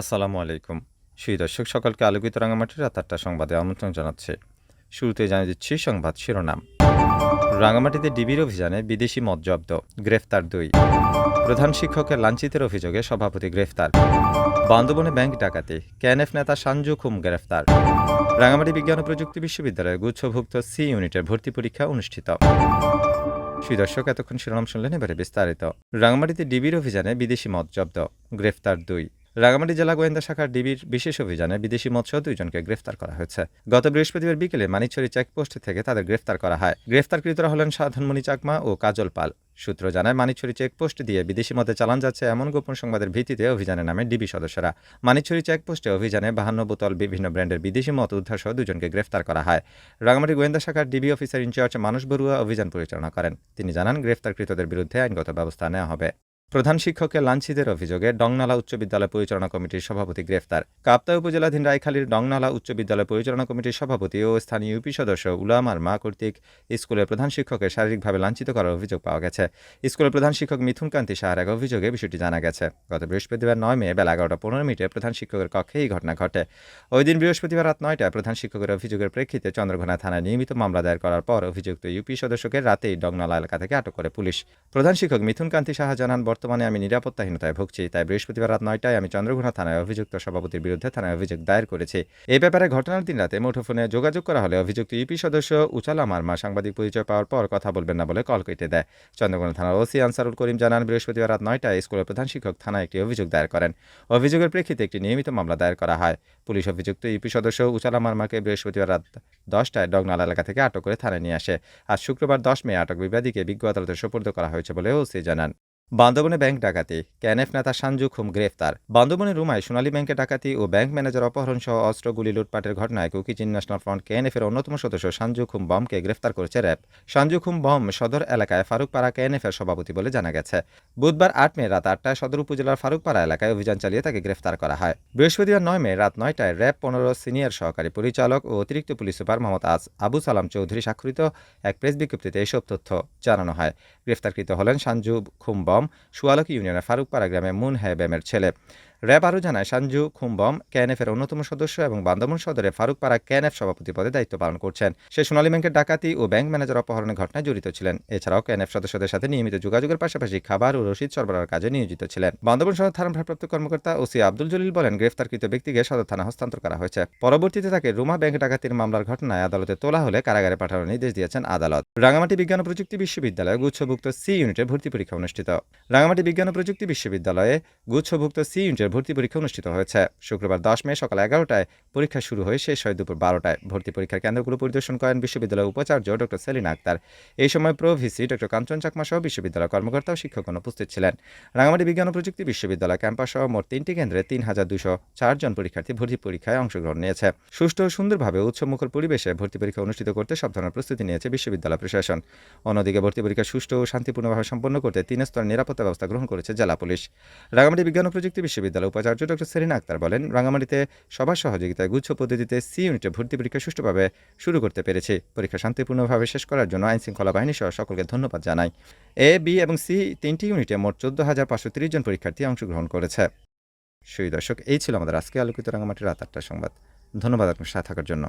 আসসালামু আলাইকুম। সুই দর্শক, সকলকে আলোকিত রাঙামাটির রাত আটটা সংবাদে আমন্ত্রণ জানাচ্ছে। শুরুতে জানিয়ে দিচ্ছি সংবাদ শিরোনাম। রাঙামাটিতে ডিবির অভিযানে বিদেশি মদ জব্দ, গ্রেফতার দুই। প্রধান শিক্ষকের লাঞ্ছিতের অভিযোগে সভাপতি গ্রেফতার। বান্দবনে ব্যাংক ডাকাতি, কেএনএফ নেতা সানজু খুম গ্রেফতার। রাঙামাটি বিজ্ঞান ও প্রযুক্তি বিশ্ববিদ্যালয়ে গুচ্ছভুক্ত সি ইউনিটের ভর্তি পরীক্ষা অনুষ্ঠিত। দর্শক, এতক্ষণ শিরোনাম শুনলেন এবারে বিস্তারিত। রাঙামাটিতে ডিবির অভিযানে বিদেশি মদ জব্দ, গ্রেফতার দুই। রাঙামাটি জেলা গোয়েন্দা শাখার ডিবির বিশেষ অভিযানে বিদেশি মৎস্য দুইজনকে গ্রেফতার করা হয়েছে। গত বৃহস্পতিবার বিকেলে মানিকছড়ি চেকপোস্ট থেকে তাদের গ্রেফতার করা হয়। গ্রেফতারকৃতরা হলেন সাধনমণি চাকমা ও কাজল পাল। সূত্র জানায় মানিকছড়ি চেকপোস্ট দিয়ে বিদেশি মতে চালান যাচ্ছে এমন গোপন সংবাদের ভিত্তিতে অভিযানে নামে ডিবি সদস্যরা। মানিকছড়ি চেকপোস্টে অভিযানে বাহান্ন বোতল বিভিন্ন ব্র্যান্ডের বিদেশি মত উদ্ধার সহ দুজনকে গ্রেফতার করা হয়। রাঙামাটি গোয়েন্দা শাখার ডিবি অফিসার ইনচার্জ মানুষ বড়ুয়া অভিযান পরিচালনা করেন। তিনি জানান, গ্রেফতারকৃতদের বিরুদ্ধে আইনগত ব্যবস্থা নেওয়া হবে। প্রধান শিক্ষকের লাঞ্ছিতের অভিযোগে ডংনালা উচ্চ বিদ্যালয় পরিচালনা কমিটির সভাপতি গ্রেফতার। কাপ্তা উপজেলাধীন রায়খালীর ডংনালা উচ্চ বিদ্যালয় পরিচালনা কমিটির সভাপতি ও স্থানীয় ইউপি সদস্য উলামার মা কর্তৃক স্কুলের প্রধান শিক্ষকের শারীরিকভাবে লাঞ্ছিত করার অভিযোগ পাওয়া গেছে। স্কুলের প্রধান শিক্ষক মিথুন কান্তি সাহার এক অভিযোগে বিষয়টি জানা গেছে। গত বৃহস্পতিবার নয় মে বেলা এগারোটা পনেরো মিনিটে প্রধান শিক্ষকের কক্ষে এই ঘটনা ঘটে। ওই দিন বৃহস্পতিবার রাত নয়টায় প্রধান শিক্ষকের অভিযোগের প্রেক্ষিতে চন্দ্রঘোনা থানায় নিয়মিত মামলা দায়ের করার পর অভিযুক্ত ইউপি সদস্যকে রাতেই ডংনালা এলাকা থেকে আটক করে পুলিশ। প্রধান শিক্ষক মিথুন কান্তি সাহা জানান বর্তমানে আমি নিরাপত্তাহীনতায় ভুগছি, তাই বৃহস্পতিবার রাত নয়টায় আমি চন্দ্রঘোনা থানায় অভিযুক্ত সভাপতির বিরুদ্ধে থানায় অভিযোগ দায়ের করেছি। এই ব্যাপারে ঘটনার দিন রাতে মুঠোফোনে যোগাযোগ করা হলে অভিযুক্ত ইউপি সদস্য উচালা মারমা সাংবাদিক পরিচয় পাওয়ার পর কথা বলবেন না বলে কল কেটে দেয়। চন্দ্রঘোনা থানার ওসি আনসারুল করিম জানান, বৃহস্পতিবার রাত নয়টায় স্কুলের প্রধান শিক্ষক থানায় একটি অভিযোগ দায়ের করেন। অভিযোগের প্রেক্ষিতে একটি নিয়মিত মামলা দায়ের করা হয়। পুলিশ অভিযুক্ত ইউপি সদস্য উচালা মারমাকে বৃহস্পতিবার রাত দশটায় ডগনালা এলাকা থেকে আটক করে থানায় নিয়ে আসে। আজ শুক্রবার দশ মে আটক বিবাদীকে বিজ্ঞ আদালতে সোপর্দ করা হয়েছে বলে ওসি জানান। বান্দরবনে ব্যাংক ডাকাতি ক্যানেফ নেতা সানজু খুম গ্রেফতার। বান্দরবনের রুমায় সোনালী ব্যাংকে ডাকাতি ও ব্যাংক ম্যানেজার অপহরণ সহ অস্ত্র, গুলি, লুটপাটের ঘটনায় কুকিচিন ন্যাশনাল ফ্রন্ট কেএনএফের অন্যতম সদস্য সানজু খুম বমকে গ্রেফতার করেছে র্যাব। সানজু খুম বম সদর এলাকায় ফারুকপাড়া কেএনএফের সভাপতি বলে জানা গেছে। বুধবার আট মে রাত আটটায় সদর উপজেলার ফারুকপাড়া এলাকায় অভিযান চালিয়ে তাকে গ্রেফতার করা হয়। বৃহস্পতিবার নয় মে রাত নয়টায় র্যাব পনেরো সিনিয়র সহকারী পরিচালক ও অতিরিক্ত পুলিশ সুপার মোহাম্মদ আজ আবু সালাম চৌধুরী স্বাক্ষরিত এক প্রেস বিজ্ঞপ্তিতে এসব তথ্য জানানো হয়। গ্রেফতারকৃত হলেন সানজু খুম বম সুয়ালকি ইউনিয়নের ফারুকপাড়া গ্রামে মুন হ্যাবেমের ছেলে র্যাব আরও জানায়, সানজু খুমবম ক্যাএনএফের অন্যতম সদস্য এবং বান্দরবন সদরে ফারুকপাড়া ক্যাএনএফ সভাপতি পদে দায়িত্ব পালন করছেন। সে সোনালী ব্যাংকের ডাকাতি ও ব্যাংক ম্যানেজার অপহরণের ঘটনায় জড়িত ছিলেন। এছাড়াও ক্যাএনএফ সদস্যদের সাথে নিয়মিত যোগাযোগের পাশাপাশি খাবার ও রসিদ সরবরাহের কাজে নিয়োজিত ছিলেন। বান্দরবন সদর থানার ভারপ্রাপ্ত কর্মকর্তা ওসি আব্দুল জলিল বলেন, গ্রেফতারকৃত ব্যক্তিকে সদর থানা হস্তান্তর করা হয়েছে। পরবর্তীতে তাকে রুমা ব্যাংক ডাকাতির মামলার ঘটনায় আদালতে তোলা হলে কারাগারে পাঠানোর নির্দেশ দিয়েছেন আদালত। রাঙামাটি বিজ্ঞান ও প্রযুক্তি বিশ্ববিদ্যালয়ে গুচ্ছভুক্ত সি ইউনিটের ভর্তি পরীক্ষা অনুষ্ঠিত। রাঙামাটি বিজ্ঞান ও প্রযুক্তি বিশ্ববিদ্যালয়ে গুচ্ছভুক্ত সি ইউনিটের ভর্তি পরীক্ষা অনুষ্ঠিত হয়েছে। শুক্রবার দশ মে সকাল এগারোটায় পরীক্ষা শুরু হয়ে শেষ হয় দুপুর বারোটায়। ভর্তি পরীক্ষার কেন্দ্রগুলো পরিদর্শন করেন বিশ্ববিদ্যালয়ের উপাচার্য ডক্টর সেলিনা আক্তার। এই সময় pro VC doctor Kanchan Chakma সহ বিশ্ববিদ্যালয়ের কর্মকর্তা ও শিক্ষকগণ উপস্থিত ছিলেন। রাঙামাটি বিজ্ঞান ও প্রযুক্তি বিশ্ববিদ্যালয় ক্যাম্পাস সহ মোট তিনটি কেন্দ্রে তিন হাজার দুশো চারজন পরীক্ষার্থী ভর্তি পরীক্ষায় অংশগ্রহণ নিয়েছে। সুষ্ঠু ও সুন্দরভাবে উৎসবমুখর পরিবেশে ভর্তি পরীক্ষা অনুষ্ঠিত করতে সব ধরনের প্রস্তুতি নিয়েছে বিশ্ববিদ্যালয় প্রশাসন। অন্যদিকে ভর্তি পরীক্ষা সুষ্ঠু ও শান্তিপূর্ণভাবে সম্পন্ন করতে তিন স্তরের নিরাপত্তা ব্যবস্থা গ্রহণ করেছে জেলা পুলিশ। রাঙামাটি বিজ্ঞান ও প্রযুক্তি বিশ্ববিদ্যালয় উপাচার্য ডক্টর সেলিনা আক্তার বলেন, রাঙামাটিতে সবার সহযোগিতায় গুচ্ছ পদ্ধতিতে সি ইউনিটে ভর্তি পরীক্ষা সুষ্ঠুভাবে শুরু করতে পেরেছি। পরীক্ষা শান্তিপূর্ণভাবে শেষ করার জন্য আইন শৃঙ্খলা বাহিনী সহ সকলকে ধন্যবাদ জানাই এ, বি এবং সি তিনটি ইউনিটে মোট চোদ্দ হাজার পাঁচশো তিরিশ জন পরীক্ষার্থী অংশগ্রহণ করেছে। সেই দর্শক, এই ছিল আমাদের আজকে আলোকিত রাঙামাটির রাত আটটার সংবাদ। ধন্যবাদ আপনার সাথে থাকার জন্য।